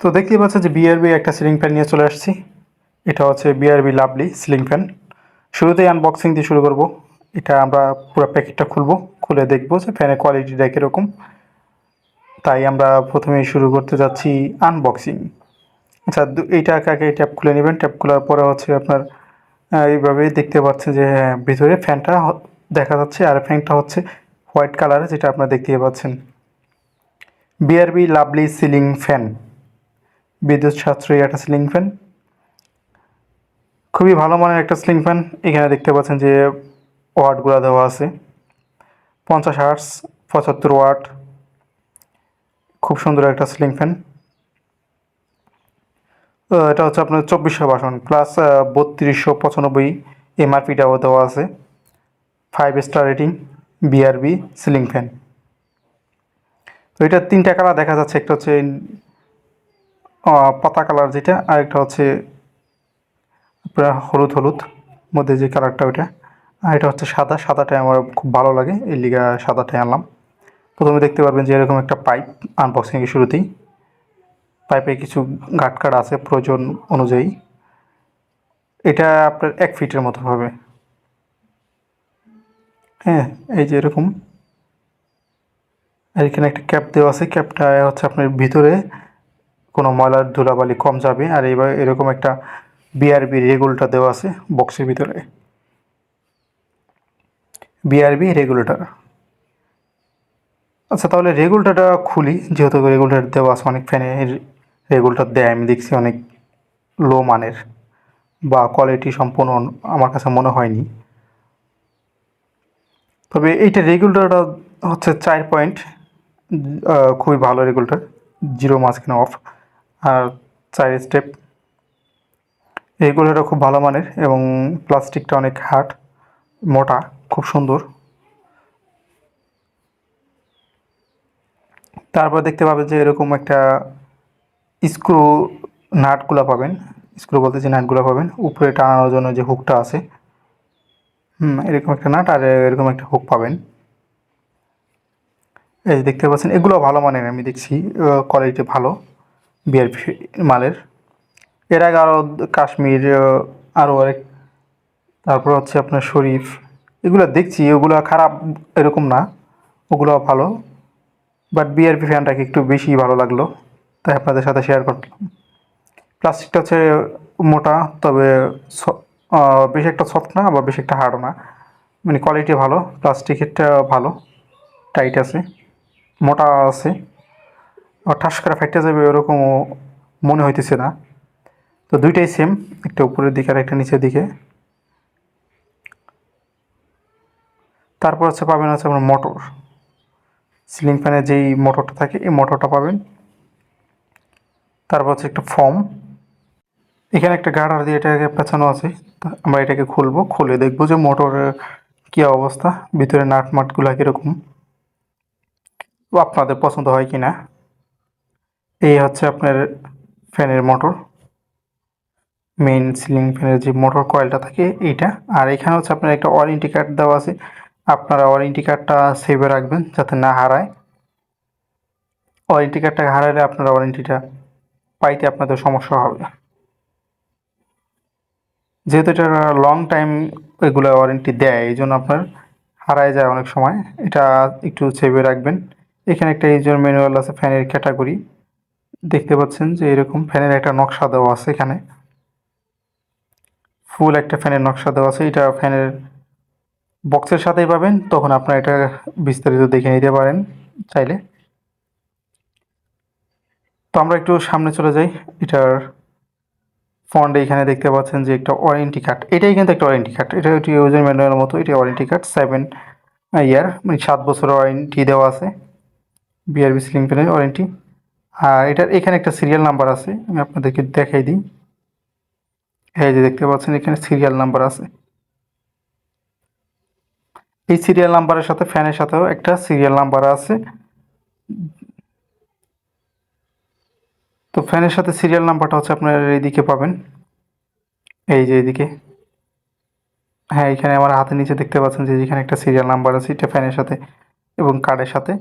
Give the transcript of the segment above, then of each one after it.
তো দেখতেই পাচ্ছেন যে বিআরবি একটা সিলিং ফ্যান নিয়ে চলে আসছি। এটা হচ্ছে বিআরবি লাভলি সিলিং ফ্যান শুরুতেই আনবক্সিং দিয়ে শুরু করব। এটা আমরা পুরো প্যাকেটটা খুলবো খুলে দেখব যে ফ্যানের কোয়ালিটিটা কীরকম। তাই আমরা প্রথমে শুরু করতে যাচ্ছি আনবক্সিং আচ্ছা এইটা একে ট্যাপ খুলে নেবেন। ট্যাপ খোলার পরে হচ্ছে আপনার আহ, এইভাবেই দেখতে পাচ্ছেন যে হ্যাঁ, ভিতরে ফ্যানটা দেখা যাচ্ছে। আর ফ্যানটা হচ্ছে হোয়াইট কালারের যেটা আপনারা দেখতে পাচ্ছেন। বিআরবি লাভলি সিলিং ফ্যান বিদ্যুৎ সাশ্রয়ী একটা সিলিং ফ্যান খুবই ভালো মানের একটা সিলিং ফ্যান এখানে দেখতে পাচ্ছেন যে ওয়াটগুলো দেওয়া আছে। পঞ্চাশ আর্টস পঁচাত্তর ওয়াট। খুব সুন্দর একটা সিলিং ফ্যান এটা হচ্ছে আপনার চব্বিশশো বাসন প্লাস বত্রিশশো পঁচানব্বই এমআরপিটাও দেওয়া আছে। Five star rating BRB ceiling fan তো এটা তিনটা কালার দেখা যাচ্ছে। একটা হচ্ছে পাতা কালার যেটা আর একটা হচ্ছে হলুদ হলুদ মধ্যে যে কালারটা ওইটা আর এটা হচ্ছে সাদা, সাদাটাই আমার খুব ভালো লাগে এই লিগা সাদাটাই আনলাম। প্রথমে দেখতে পারবেন যে এরকম একটা পাইপ আনবক্সিংয়ের শুরুতেই। পাইপে কিছু গাট কাট আছে প্রয়োজন অনুযায়ী। এটা আপনার এক ফিটের মতো হবে। হ্যাঁ এই যে এরকম। এখানে একটা ক্যাপ দেওয়া আছে, ক্যাপটা হচ্ছে আপনার ভিতরে কোনো ময়লার ধুলাবালি কম যাবে। আর এবার এরকম একটা বিআরবি রেগুলেটর দেওয়া আছে বক্সের ভিতরে। বিআরবি রেগুলেটর আচ্ছা তাহলে রেগুলেটরটা খুলি। যেহেতু রেগুলেটর দেওয়া আছে, অনেক ফ্যানে রেগুলেটর দেয়। আমি দেখছি অনেক লো মানের বা কোয়ালিটি সম্পূর্ণ আমার কাছে মনে হয়নি। তবে এইটা রেগুলেটরটা হচ্ছে চার পয়েন্ট খুবই ভালো রেগুলেটর জিরো মাঝখানে অফ আর চার স্টেপ। রেগুলেটর খুব ভালো মানের এবং প্লাস্টিকটা অনেক হার্ড, মোটা, খুব সুন্দর। তারপর দেখতে পাবেন যে এরকম একটা স্ক্রু নাটগুলো পাবেন। স্ক্রু বলতে যে নাটগুলো পাবেন, উপরে টানানোর জন্য যে হুকটা আছে। হুম, এরকম একটা নাট আর এরকম একটা হুক পাবেন। এই দেখতে পাচ্ছেন, এগুলো ভালো মানের, আমি দেখছি কোয়ালিটি ভালো। বিআরপি মালের। এর আগে আরও কাশ্মীর আরও অনেক, তারপর হচ্ছে আপনার শরীফ, এগুলো দেখছি ওগুলো খারাপ এরকম না ওগুলো ভালো। বাট বিআরপি ফ্যানটাকে একটু বেশি ভালো লাগল, তাই আপনাদের সাথে শেয়ার করলাম। প্লাস্টিকটা হচ্ছে মোটা, তবে বেশি একটা সফট না, আবার বেশি একটা হার্ডও না। মানে কোয়ালিটি ভালো প্লাস্টিকেরটা ভালো টাইট আছে, মোটা আছে। ঠাস করে ফাইটে যাবে ওরকম মনে হইতেছে না। তো দুইটাই সেম একটা উপরের দিকে আর একটা নিচের দিকে। তারপর হচ্ছে পাবেন হচ্ছে আপনার মোটর। সিলিং ফ্যানে যেই মোটরটা থাকে, এই মোটরটা পাবেন। তারপর হচ্ছে একটা ফর্ম এখানে একটা গার্ডার দিয়ে এটাকে পেছানো আছে। আমরা এটাকে খুলবো, খুলে দেখব যে মোটরের কী অবস্থা, ভিতরে নাট মাটগুলো কীরকম। আপনাদের পছন্দ হয় কি না এই হচ্ছে আপনার ফ্যানের মোটর। মেইন সিলিং ফ্যানের যে মোটর কয়েলটা থাকে এইটা। আর এখানে হচ্ছে আপনার একটা ওয়ারেন্টি কার্ড দেওয়া আছে। আপনারা ওয়ারেন্টি কার্ডটা সেভে রাখবেন যাতে না হারায়। ওয়ারেন্টি কার্ডটা হারালে আপনারা ওয়ারেন্টিটা পাইতে আপনাদের সমস্যা হবে। যেহেতু এটা লং টাইম এগুলো ওয়ারেন্টি দেয়, এই জন্য আপনার হারায় যায় অনেক সময়। এটা একটু সেভে রাখবেন। এখানে একটা ইউজার ম্যানুয়াল আছে ফ্যানের ক্যাটাগরি দেখতে পাচ্ছেন যে এরকম ফ্যানের একটা নকশা দেওয়া আছে এখানে। ফুল একটা ফ্যানের নকশা দেওয়া আছে। এটা ফ্যানের বক্সের সাথেই পাবেন। তখন আপনারা এটা বিস্তারিত দেখে নিতে পারেন চাইলে। তো আমরা একটু সামনে চলে যাই। এটার ফন্ডে এখানে দেখতে পাচ্ছেন যে একটা ওয়ারেন্টি কার্ড। এটাই কিন্তু একটা ওয়ারেন্টি কার্ড। এটা একটি ইউজার ম্যানুয়ালের মতো। এটা ওয়ারেন্টি কার্ড। সেভেন ইয়ার মানে সাত বছরের ওয়ারেন্টি দেওয়া আছে। বিআরবি সিলিং ফ্যানের ওয়ারেন্টি। আর এটার এখানে একটা সিরিয়াল নাম্বার আছে, আমি আপনাদেরকে দেখাই দিই। এই যে দেখতে পাচ্ছেন, এখানে সিরিয়াল নাম্বার আছে। এই সিরিয়াল নাম্বারের সাথে ফ্যানের সাথেও একটা সিরিয়াল নাম্বার আছে। তো ফ্যানের সাথে সিরিয়াল নাম্বারটা হচ্ছে আপনার এইদিকে পাবেন। এই যে এইদিকে। হ্যাঁ এখানে আমার হাতের নিচে দেখতে পাচ্ছেন যে এখানে একটা সিরিয়াল নাম্বার আছে, এটা ফ্যানের সাথে এবং কার্ডের সাথে।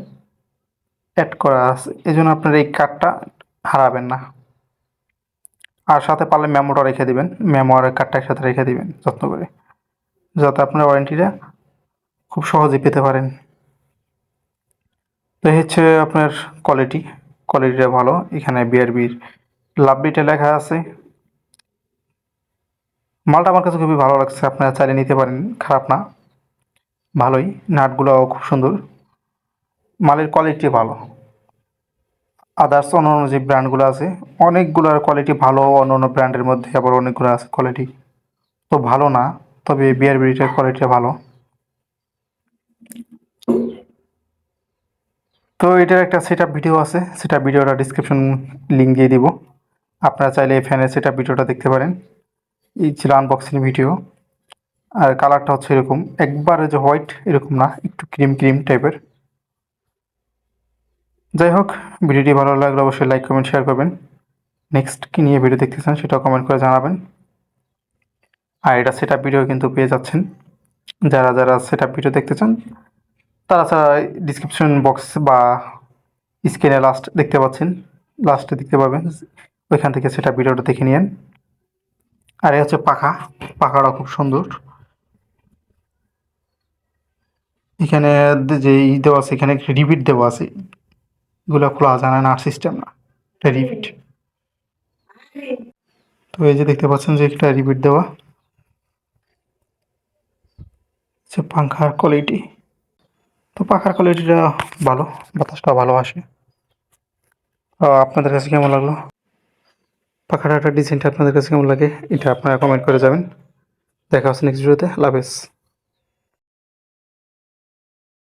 অ্যাড করা আছে। এই জন্য আপনার এই কার্ডটা হারাবেন না। আর সাথে পারলে মেমোটা রেখে দিবেন। মেমো আর কার্ডটা একসাথে রেখে দিবেন, যত্ন করে। যাতে আপনার ওয়ারেন্টিটা খুব সহজেই পেতে পারেন। তো হচ্ছে আপনার কোয়ালিটি কোয়ালিটিটা ভালো। এখানে বিআরবির লাভবিটা লেখা আছে। মালটা আমার কাছে খুবই ভালো লাগছে। আপনারা চাইলে নিতে পারেন। খারাপ না। ভালোই। নাটগুলোও খুব সুন্দর। মালের কোয়ালিটি ভালো। আদার্স অন্য অন্য যে ব্র্যান্ডগুলো আছে। অনেকগুলোর কোয়ালিটি ভালো অন্য অন্য ব্র্যান্ডের মধ্যে আবার অনেকগুলো আছে কোয়ালিটি তো ভালো না, তবে বিআরবিটার কোয়ালিটিটা ভালো। তো এটার একটা সেট ভিডিও আছে, সেটা ভিডিওটা ডিসক্রিপশন লিঙ্ক দিয়ে দিব। আপনারা চাইলে এই ফ্যানের সেট ভিডিওটা দেখতে পারেন। এই ছিল আনবক্সিং ভিডিও আর কালারটা হচ্ছে এরকম। একবারে যে হোয়াইট এরকম না, একটু ক্রিম ক্রিম টাইপের যাই হোক ভিডিওটি ভালো লাগলে অবশ্যই লাইক কমেন্ট শেয়ার করবেন। নেক্সট কী নিয়ে ভিডিও দেখতে চান সেটাও কমেন্ট করে জানাবেন। আর এটা সেট ভিডিও কিন্তু পেয়ে যাচ্ছেন। যারা যারা সেট ভিডিও দেখতে চান তারা ছাড়া ডিসক্রিপশন বক্স বা স্ক্রিনে লাস্ট দেখতে পাচ্ছেন। লাস্টে দেখতে পাবেন, ওইখান থেকে সেটা ভিডিওটা দেখে নিন আর এই হচ্ছে পাখা। পাখাটা খুব সুন্দর। এখানে যে ই দেওয়া আছে, এখানে রিপিট দেওয়া আছে। এগুলো খোলা জানা না সিস্টেম না। এটা রিপিট তো এই যে দেখতে পাচ্ছেন যে একটা রিপিট দেওয়া। হচ্ছে পাখার কোয়ালিটি তো পাখার কোয়ালিটিটা ভালো, বাতাসটা ভালো আসে। আপনাদের কাছে কেমন লাগল? পাখাটার ডিজাইনটা আপনাদের কাছে কেমন লাগে, এটা আপনারা কমেন্ট করে যাবেন। দেখা হচ্ছে নেক্সট ভিডিওতে লাভ